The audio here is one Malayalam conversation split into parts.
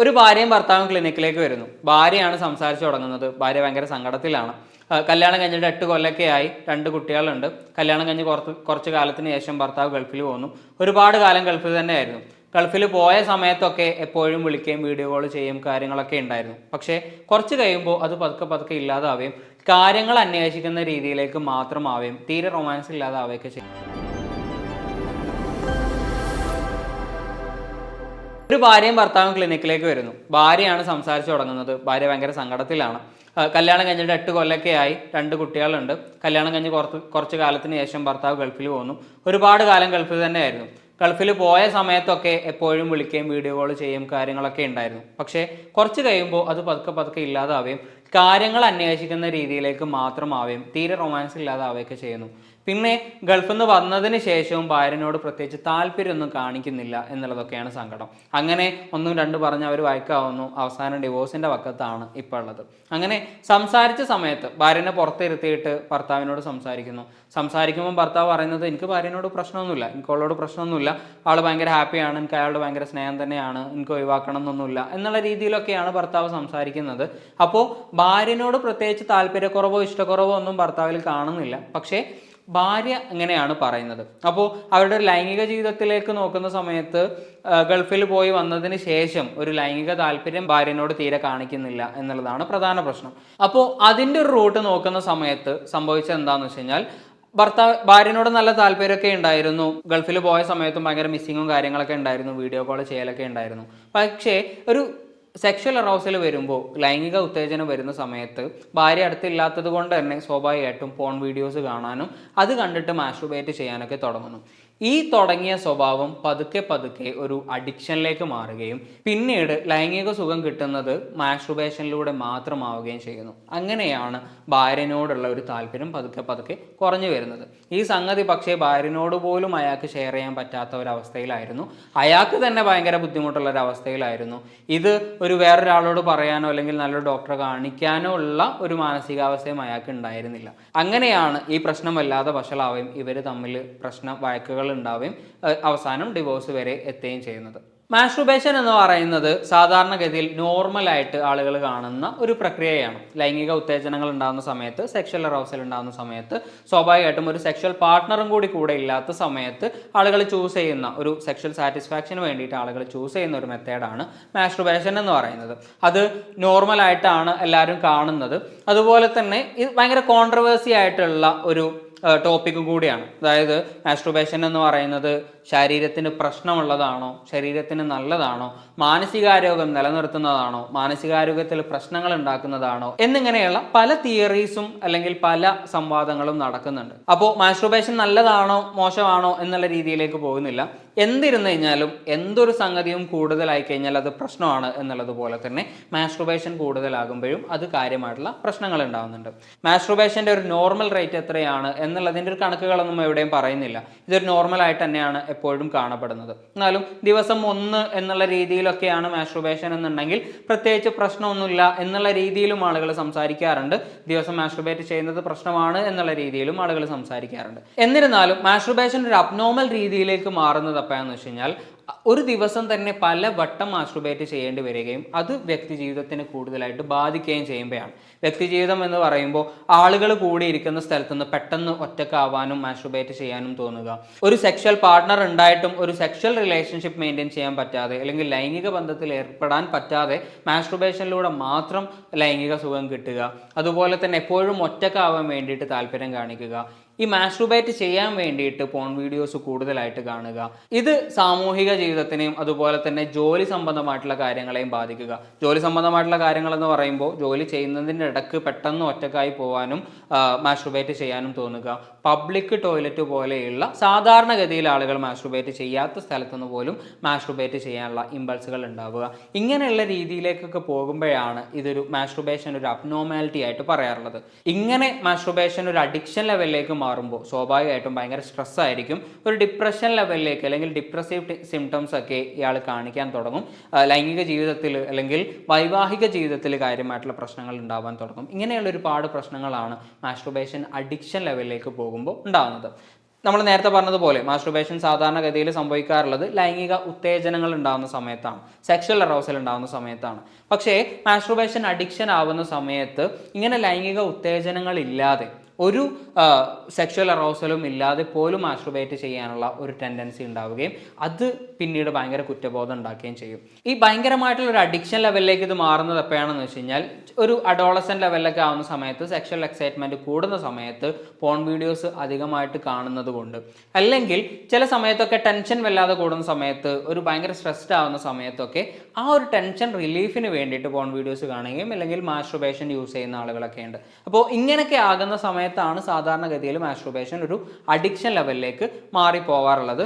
ഒരു ഭാര്യയും ഭർത്താവും ക്ലിനിക്കിലേക്ക് വരുന്നു. ഭാര്യയാണ് സംസാരിച്ചു തുടങ്ങുന്നത്. ഭാര്യ ഭയങ്കര സങ്കടത്തിലാണ്. കല്യാണം കഴിഞ്ഞിട്ട് എട്ട് കൊല്ലൊക്കെ ആയി. രണ്ട് കുട്ടികളുണ്ട്. കല്യാണം കഴിഞ്ഞ് കുറച്ച് കുറച്ച് കാലത്തിന് ശേഷം ഭർത്താവ് ഗൾഫിൽ പോകുന്നു. ഒരുപാട് കാലം ഗൾഫിൽ തന്നെയായിരുന്നു. ഗൾഫിൽ പോയ സമയത്തൊക്കെ എപ്പോഴും വിളിക്കുകയും വീഡിയോ കോൾ ചെയ്യും കാര്യങ്ങളൊക്കെ ഉണ്ടായിരുന്നു. പക്ഷേ കുറച്ച് കഴിയുമ്പോൾ അത് പതുക്കെ പതുക്കെ ഇല്ലാതാവുകയും കാര്യങ്ങൾ അന്വേഷിക്കുന്ന രീതിയിലേക്ക് മാത്രമാവുകയും തീരെ റൊമാൻസ് ഇല്ലാതാവുകയൊക്കെ ചെയ്യും ഒരു ഭാര്യയും ഭർത്താവും ക്ലിനിക്കിലേക്ക് വരുന്നു. ഭാര്യയാണ് സംസാരിച്ചു തുടങ്ങുന്നത്. ഭാര്യ ഭയങ്കര സങ്കടത്തിലാണ്. കല്യാണം കഴിഞ്ഞിട്ട് എട്ട് കൊല്ലൊക്കെ ആയി. രണ്ട് കുട്ടികളുണ്ട്. കല്യാണം കഴിഞ്ഞ് കുറച്ച് കുറച്ച് കാലത്തിന് ശേഷം ഭർത്താവ് ഗൾഫിൽ പോകുന്നു. ഒരുപാട് കാലം ഗൾഫിൽ തന്നെയായിരുന്നു. ഗൾഫിൽ പോയ സമയത്തൊക്കെ എപ്പോഴും വിളിക്കുകയും വീഡിയോ കോൾ ചെയ്യും കാര്യങ്ങളൊക്കെ ഉണ്ടായിരുന്നു. പക്ഷേ കുറച്ച് കഴിയുമ്പോൾ അത് പതുക്കെ പതുക്കെ ഇല്ലാതാവുകയും കാര്യങ്ങൾ അന്വേഷിക്കുന്ന രീതിയിലേക്ക് മാത്രമാവുകയും തീരെ റൊമാൻസ് ഇല്ലാതാവുകയൊക്കെ ചെയ്യുന്നു. പിന്നെ ഗൾഫിൽ നിന്ന് വന്നതിന് ശേഷവും ഭാര്യനോട് പ്രത്യേകിച്ച് താല്പര്യമൊന്നും കാണിക്കുന്നില്ല എന്നുള്ളതൊക്കെയാണ് സങ്കടം. അങ്ങനെ ഒന്നും രണ്ടും പറഞ്ഞ് അവർ വഴക്കാവുന്നു. അവസാനം ഡിവോഴ്സിന്റെ വക്കത്താണ് ഇപ്പോൾ ഉള്ളത്. അങ്ങനെ സംസാരിച്ച സമയത്ത് ഭാര്യനെ പുറത്തിരുത്തിയിട്ട് ഭർത്താവിനോട് സംസാരിക്കുന്നു. സംസാരിക്കുമ്പോൾ ഭർത്താവ് പറയുന്നത് എനിക്ക് ഭാര്യനോട് പ്രശ്നമൊന്നുമില്ല. എനിക്ക് അവളോട് പ്രശ്നമൊന്നുമില്ല. അവൾ ഭയങ്കര ഹാപ്പിയാണ്. എനിക്ക് അയാളോട് ഭയങ്കര സ്നേഹം തന്നെയാണ്. എനിക്ക് ഒഴിവാക്കണം എന്നൊന്നുമില്ല എന്നുള്ള രീതിയിലൊക്കെയാണ് ഭർത്താവ് സംസാരിക്കുന്നത്. അപ്പോൾ ഭാര്യനോട് പ്രത്യേകിച്ച് താല്പര്യക്കുറവോ ഇഷ്ടക്കുറവോ ഒന്നും ഭർത്താവിൽ കാണുന്നില്ല. പക്ഷേ ഭാര്യ അങ്ങനെയാണ് പറയുന്നത്? അപ്പോൾ അവരുടെ ലൈംഗിക ജീവിതത്തിലേക്ക് നോക്കുന്ന സമയത്ത് ഗൾഫിൽ പോയി വന്നതിന് ശേഷം ഒരു ലൈംഗിക താല്പര്യം ഭാര്യനോട് തീരെ കാണിക്കുന്നില്ല എന്നുള്ളതാണ് പ്രധാന പ്രശ്നം. അപ്പോൾ അതിന്റെ ഒരു റൂട്ട് നോക്കുന്ന സമയത്ത് സംഭവിച്ചത് എന്താണെന്ന് വെച്ച് കഴിഞ്ഞാൽ ഭർത്താവ് ഭാര്യനോട് നല്ല താല്പര്യമൊക്കെ ഉണ്ടായിരുന്നു. ഗൾഫിൽ പോയ സമയത്തും ഭയങ്കര മിസ്സിങ്ങും കാര്യങ്ങളൊക്കെ ഉണ്ടായിരുന്നു. വീഡിയോ കോൾ ചെയ്യലൊക്കെ ഉണ്ടായിരുന്നു. പക്ഷേ ഒരു സെക്ഷൽ അറൗസൽ വരുമ്പോൾ ലൈംഗിക ഉത്തേജനം വരുന്ന സമയത്ത് ഭാര്യ അടുത്തില്ലാത്തത് കൊണ്ട് തന്നെ സ്വാഭാവികമായിട്ടും പോൺ വീഡിയോസ് കാണാനും അത് കണ്ടിട്ട് മാസ്റ്റുബേറ്റ് ചെയ്യാനൊക്കെ തുടങ്ങുന്നു. ഈ തുടങ്ങിയ സ്വഭാവം പതുക്കെ പതുക്കെ ഒരു അഡിക്ഷനിലേക്ക് മാറുകയും പിന്നീട് ലൈംഗിക സുഖം കിട്ടുന്നത് മാസ്ട്രുബേഷനിലൂടെ മാത്രമാവുകയും ചെയ്യുന്നു. അങ്ങനെയാണ് ഭാര്യനോടുള്ള ഒരു താല്പര്യം പതുക്കെ പതുക്കെ കുറഞ്ഞു വരുന്നത്. ഈ സംഗതി പക്ഷേ ഭാര്യനോട് പോലും അയാൾക്ക് ഷെയർ ചെയ്യാൻ പറ്റാത്ത ഒരവസ്ഥയിലായിരുന്നു. അയാൾക്ക് തന്നെ ഭയങ്കര ബുദ്ധിമുട്ടുള്ള ഒരു ഇത് ഒരു വേറൊരാളോട് പറയാനോ അല്ലെങ്കിൽ നല്ലൊരു ഡോക്ടറെ കാണിക്കാനോ ഉള്ള ഒരു മാനസികാവസ്ഥയും അയാൾക്ക് ഉണ്ടായിരുന്നില്ല. അങ്ങനെയാണ് ഈ പ്രശ്നം വല്ലാതെ വഷളാവുകയും ഇവർ തമ്മിൽ പ്രശ്നം വഴക്കുകൾ ഉണ്ടാവുകയും അവസാനം ഡിവോഴ്സ് വരെ എത്തുകയും ചെയ്യുന്നത്. മാസ്ട്രുബേഷൻ എന്ന് പറയുന്നത് സാധാരണഗതിയിൽ നോർമലായിട്ട് ആളുകൾ കാണുന്ന ഒരു പ്രക്രിയയാണ്. ലൈംഗിക ഉത്തേജനങ്ങൾ ഉണ്ടാകുന്ന സമയത്ത് സെക്ഷൽ അറൗസൽ ഉണ്ടാകുന്ന സമയത്ത് സ്വാഭാവികമായിട്ടും ഒരു സെക്ഷൽ പാർട്ട്ണറും കൂടി കൂടെ ഇല്ലാത്ത സമയത്ത് ആളുകൾ ചൂസ് ചെയ്യുന്ന ഒരു സെക്ഷൽ സാറ്റിസ്ഫാക്ഷന് വേണ്ടിയിട്ട് ആളുകൾ ചൂസ് ചെയ്യുന്ന ഒരു മെത്തേഡാണ് മാസ്ട്രുബേഷൻ എന്ന് പറയുന്നത്. അത് നോർമലായിട്ടാണ് എല്ലാവരും കാണുന്നത്. അതുപോലെ തന്നെ ഇത് ഭയങ്കര കോൺട്രവേഴ്സി ആയിട്ടുള്ള ഒരു ടോപ്പിക്കും കൂടിയാണ്. അതായത് ആസ്ട്രോബേഷൻ എന്ന് പറയുന്നത് ശരീരത്തിന് പ്രശ്നമുള്ളതാണോ? ശരീരത്തിന് നല്ലതാണോ? മാനസികാരോഗ്യം നിലനിർത്തുന്നതാണോ? മാനസികാരോഗ്യത്തിൽ പ്രശ്നങ്ങൾ ഉണ്ടാക്കുന്നതാണോ? എന്നിങ്ങനെയുള്ള പല തിയറീസും അല്ലെങ്കിൽ പല സംവാദങ്ങളും നടക്കുന്നുണ്ട്. അപ്പോൾ മാസ്ട്രുബേഷൻ നല്ലതാണോ? മോശമാണോ? എന്നുള്ള രീതിയിലേക്ക് പോകുന്നില്ല. എന്തിരുന്നു കഴിഞ്ഞാലും എന്തൊരു സംഗതിയും കൂടുതലായി കഴിഞ്ഞാൽ അത് പ്രശ്നമാണ് എന്നുള്ളതുപോലെ തന്നെ മാസ്ട്രുബേഷൻ കൂടുതലാകുമ്പോഴും അത് കാര്യമായിട്ടുള്ള പ്രശ്നങ്ങൾ ഉണ്ടാകുന്നുണ്ട് മാസ്ട്രുബേഷന്റെ ഒരു നോർമൽ റേറ്റ് എത്രയാണ്? എന്നുള്ളതിന്റെ ഒരു കണക്കുകളൊന്നും എവിടെയും പറയുന്നില്ല. ഇതൊരു നോർമൽ ആയിട്ട് തന്നെയാണ് എപ്പോഴും കാണപ്പെടുന്നത്. എന്നാലും ദിവസം ഒന്ന് എന്നുള്ള രീതിയിലൊക്കെയാണ് മാസ്ട്രുബേഷൻ എന്നുണ്ടെങ്കിൽ പ്രത്യേകിച്ച് പ്രശ്നമൊന്നുമില്ല എന്നുള്ള രീതിയിലും ആളുകൾ സംസാരിക്കാറുണ്ട്. ദിവസം മാസ്ട്രുബേറ്റ് ചെയ്യുന്നത് പ്രശ്നമാണ് എന്നുള്ള രീതിയിലും ആളുകൾ സംസാരിക്കാറുണ്ട്. എന്നിരുന്നാലും മാസ്ട്രുബേഷൻ ഒരു അബ്നോർമൽ രീതിയിലേക്ക് മാറുന്നത് എപ്പോഴാന്ന് വെച്ച് കഴിഞ്ഞാൽ ഒരു ദിവസം തന്നെ പല വട്ടം മാസ്ട്രുബേറ്റ് ചെയ്യേണ്ടി വരികയും അത് വ്യക്തി ജീവിതത്തിന് കൂടുതലായിട്ട് ബാധിക്കുകയും ചെയ്യുമ്പോഴാണ്. വ്യക്തി ജീവിതം എന്ന് പറയുമ്പോൾ ആളുകൾ കൂടിയിരിക്കുന്ന സ്ഥലത്ത് നിന്ന് പെട്ടെന്ന് ഒറ്റക്കാവാനും മാസ്ട്രുബേറ്റ് ചെയ്യാനും തോന്നുക. ഒരു സെക്ഷൽ പാർട്ണർ ഉണ്ടായിട്ടും ഒരു സെക്ഷൽ റിലേഷൻഷിപ്പ് മെയിന്റെയിൻ ചെയ്യാൻ പറ്റാതെ അല്ലെങ്കിൽ ലൈംഗിക ബന്ധത്തിൽ ഏർപ്പെടാൻ പറ്റാതെ മാസ്ട്രുബേഷനിലൂടെ മാത്രം ലൈംഗിക സുഖം കിട്ടുക. അതുപോലെ തന്നെ എപ്പോഴും ഒറ്റക്കാവാൻ വേണ്ടിയിട്ട് താല്പര്യം കാണിക്കുക. ഈ മാസ്ട്രുബേറ്റ് ചെയ്യാൻ വേണ്ടിയിട്ട് പോൺ വീഡിയോസ് കൂടുതലായിട്ട് കാണുക. ഇത് സാമൂഹിക ജീവിതത്തിനെയും അതുപോലെ തന്നെ ജോലി സംബന്ധമായിട്ടുള്ള കാര്യങ്ങളെയും ബാധിക്കുക. ജോലി സംബന്ധമായിട്ടുള്ള കാര്യങ്ങൾ എന്ന് പറയുമ്പോൾ ജോലി ചെയ്യുന്നതിന്റെ ഇടയ്ക്ക് പെട്ടെന്ന് ഒറ്റക്കായി പോകാനും മാസ്ട്രുബേറ്റ് ചെയ്യാനും തോന്നുക. പബ്ലിക് ടോയ്ലറ്റ് പോലെയുള്ള സാധാരണഗതിയിൽ ആളുകൾ മാസ്ട്രുബേറ്റ് ചെയ്യാത്ത സ്ഥലത്തുനിന്ന് പോലും മാസ്ട്രുബേറ്റ് ചെയ്യാനുള്ള ഇമ്പൾസുകൾ ഉണ്ടാവുക. ഇങ്ങനെയുള്ള രീതിയിലേക്കൊക്കെ പോകുമ്പോഴാണ് ഇതൊരു മാസ്ട്രുബേഷൻ ഒരു അബ്നോമാലിറ്റി ആയിട്ട് പറയാറുള്ളത്. ഇങ്ങനെ മാസ്ട്രുബേഷൻ ഒരു അഡിക്ഷൻ ലെവലിലേക്ക് മാറുമ്പോൾ സ്വാഭാവികമായിട്ടും ഭയങ്കര സ്ട്രെസ് ആയിരിക്കും. ഒരു ഡിപ്രഷൻ ലെവലിലേക്ക് അല്ലെങ്കിൽ ഡിപ്രസീവ് സിംറ്റംസ് ഒക്കെ ഇയാൾ കാണിക്കാൻ തുടങ്ങും. ലൈംഗിക ജീവിതത്തിൽ അല്ലെങ്കിൽ വൈവാഹിക ജീവിതത്തിൽ കാര്യമായിട്ടുള്ള പ്രശ്നങ്ങൾ ഉണ്ടാവാൻ തുടങ്ങും. ഇങ്ങനെയുള്ള ഒരുപാട് പ്രശ്നങ്ങളാണ് മാസ്ട്രുബേഷൻ അഡിക്ഷൻ ലെവലിലേക്ക് പോകുമ്പോൾ ഉണ്ടാകുന്നത് നമ്മൾ നേരത്തെ പറഞ്ഞതുപോലെ മാസ്റ്റർബേഷൻ സാധാരണഗതിയിൽ സംഭവിക്കാറുള്ളത് ലൈംഗിക ഉത്തേജനങ്ങൾ ഉണ്ടാകുന്ന സമയത്താണ്. സെക്ഷൽ അറോസൽ ഉണ്ടാകുന്ന സമയത്താണ്. പക്ഷേ മാസ്റ്റർബേഷൻ അഡിക്ഷൻ ആവുന്ന സമയത്ത് ഇങ്ങനെ ലൈംഗിക ഉത്തേജനങ്ങൾ ഇല്ലാതെ ഒരു സെക്ഷൽ അറോസലും ഇല്ലാതെ പോലും മാസ്റ്റുർബേറ്റ് ചെയ്യാനുള്ള ഒരു ടെൻഡൻസി ഉണ്ടാവുകയും അത് പിന്നീട് ഭയങ്കര കുറ്റബോധം ഉണ്ടാക്കുകയും ചെയ്യും. ഈ ഭയങ്കരമായിട്ടുള്ള ഒരു അഡിക്ഷൻ ലെവലിലേക്ക് ഇത് മാറുന്നത് എപ്പോഴാണെന്ന് വെച്ച് കഴിഞ്ഞാൽ ഒരു അഡോളസൻ ലെവലിലൊക്കെ ആവുന്ന സമയത്ത് സെക്ഷൽ എക്സൈറ്റ്മെന്റ് കൂടുന്ന സമയത്ത് പോൺ വീഡിയോസ് അധികമായിട്ട് കാണുന്നത് കൊണ്ട്. അല്ലെങ്കിൽ ചില സമയത്തൊക്കെ ടെൻഷൻ വല്ലാതെ കൂടുന്ന സമയത്ത് ഒരു ഭയങ്കര സ്ട്രെസ്ഡ് ആവുന്ന സമയത്തൊക്കെ ആ ഒരു ടെൻഷൻ റിലീഫിന് വേണ്ടിയിട്ട് പോൺ വീഡിയോസ് കാണുകയും അല്ലെങ്കിൽ മാസ്റ്റർബേഷൻ യൂസ് ചെയ്യുന്ന ആളുകളൊക്കെ ഉണ്ട്. അപ്പോൾ ഇങ്ങനെയൊക്കെ ആകുന്ന സമയത്താണ് സാധാരണഗതിയിൽ മാസ്ട്രുബേഷൻ ഒരു അഡിക്ഷൻ ലെവലിലേക്ക് മാറിപ്പോവാറുള്ളത്.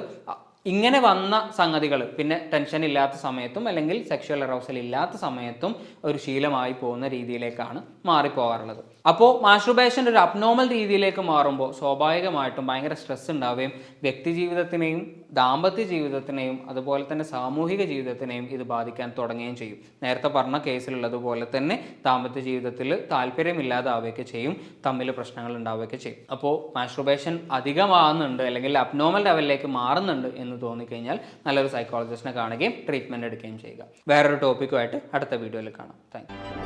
ഇങ്ങനെ വന്ന സംഗതികൾ പിന്നെ ടെൻഷൻ ഇല്ലാത്ത സമയത്തും അല്ലെങ്കിൽ സെക്ഷൽ അറൗസൽ ഇല്ലാത്ത സമയത്തും ഒരു ശീലമായി പോകുന്ന രീതിയിലേക്കാണ് മാറിപ്പോവാറുള്ളത്. അപ്പോൾ മാസ്ട്രുബേഷൻ ഒരു അബ്നോർമൽ രീതിയിലേക്ക് മാറുമ്പോൾ സ്വാഭാവികമായിട്ടും ഭയങ്കര സ്ട്രെസ് ഉണ്ടാവുകയും വ്യക്തി ജീവിതത്തിനെയും ദാമ്പത്യ ജീവിതത്തിനെയും അതുപോലെ തന്നെ സാമൂഹിക ജീവിതത്തിനെയും ഇത് ബാധിക്കാൻ തുടങ്ങുകയും ചെയ്യും. നേരത്തെ പറഞ്ഞ കേസിലുള്ളതുപോലെ തന്നെ ദാമ്പത്യ ജീവിതത്തിൽ താല്പര്യമില്ലാതാവുകയൊക്കെ ചെയ്യും തമ്മിൽ പ്രശ്നങ്ങൾ ഉണ്ടാവുകയൊക്കെ ചെയ്യും. അപ്പോൾ മാസ്ട്രുബേഷൻ അധികമാകുന്നുണ്ട് അല്ലെങ്കിൽ അബ്നോമൽ ലെവലിലേക്ക് മാറുന്നുണ്ട് എന്ന് തോന്നിക്കഴിഞ്ഞാൽ നല്ലൊരു സൈക്കോളജിസ്റ്റിനെ കാണുകയും ട്രീറ്റ്മെന്റ് എടുക്കുകയും ചെയ്യുക. വേറൊരു ടോപ്പിക്കുമായിട്ട് അടുത്ത വീഡിയോയിൽ കാണാം. താങ്ക്